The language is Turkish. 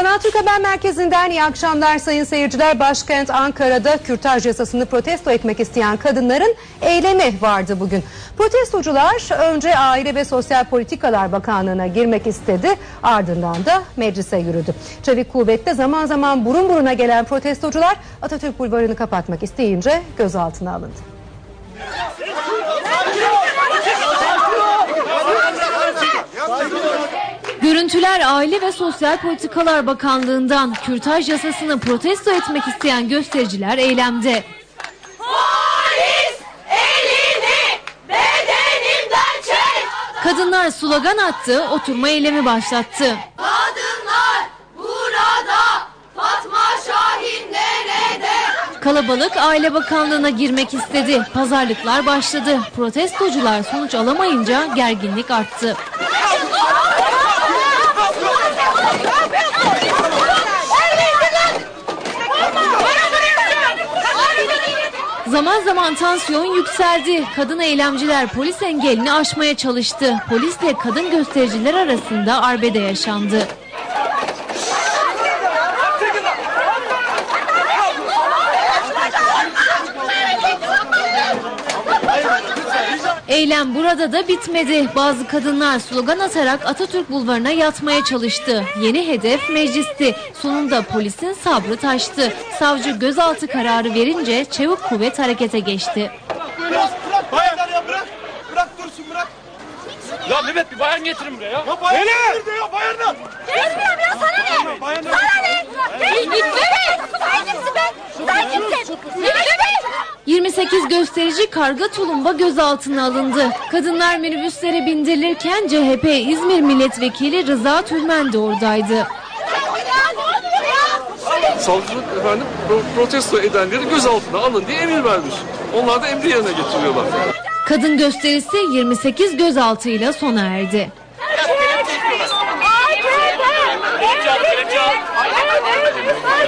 Kanal Türk Haber Merkezi'nden iyi akşamlar sayın seyirciler. Başkent Ankara'da kürtaj yasasını protesto etmek isteyen kadınların eylemi vardı bugün. Protestocular önce Aile ve Sosyal Politikalar Bakanlığı'na girmek istedi. Ardından da meclise yürüdü. Çevik kuvvette zaman zaman burun buruna gelen protestocular Atatürk Bulvarı'nı kapatmak isteyince gözaltına alındı. Görüntüler Aile ve Sosyal Politikalar Bakanlığı'ndan kürtaj yasasını protesto etmek isteyen göstericiler eylemde. Polis elini bedenimden çek. Kadınlar slogan attı, oturma eylemi başlattı. Kadınlar burada. Fatma Şahin nerede? Kalabalık Aile Bakanlığı'na girmek istedi. Pazarlıklar başladı. Protestocular sonuç alamayınca gerginlik arttı. Zaman zaman tansiyon yükseldi. Kadın eylemciler polis engelini aşmaya çalıştı. Polisle kadın göstericiler arasında arbede yaşandı. Eylem burada da bitmedi. Bazı kadınlar slogan atarak Atatürk Bulvarı'na yatmaya çalıştı. Yeni hedef meclisti. Sonunda polisin sabrı taştı. Savcı gözaltı kararı verince çevik kuvvet harekete geçti. Bayanlar ya bırak. Bırak dursun bırak. Ya Mehmet bir bayan getirin buraya ya. Ya bayan nerede ya bayanlar? Gezmiyorum ya sana ne? Sana ne? Sen kimsin be? Sen kimsin? 28 gösterici karga tulumba gözaltına alındı. Kadınlar minibüslere bindirilirken CHP İzmir Milletvekili Rıza Türmen de oradaydı. Savcılık efendim protesto edenleri gözaltına alın diye emir vermiş. Onlar da emri yerine getiriyorlar. Kadın gösterisi 28 gözaltıyla sona erdi. Hayır.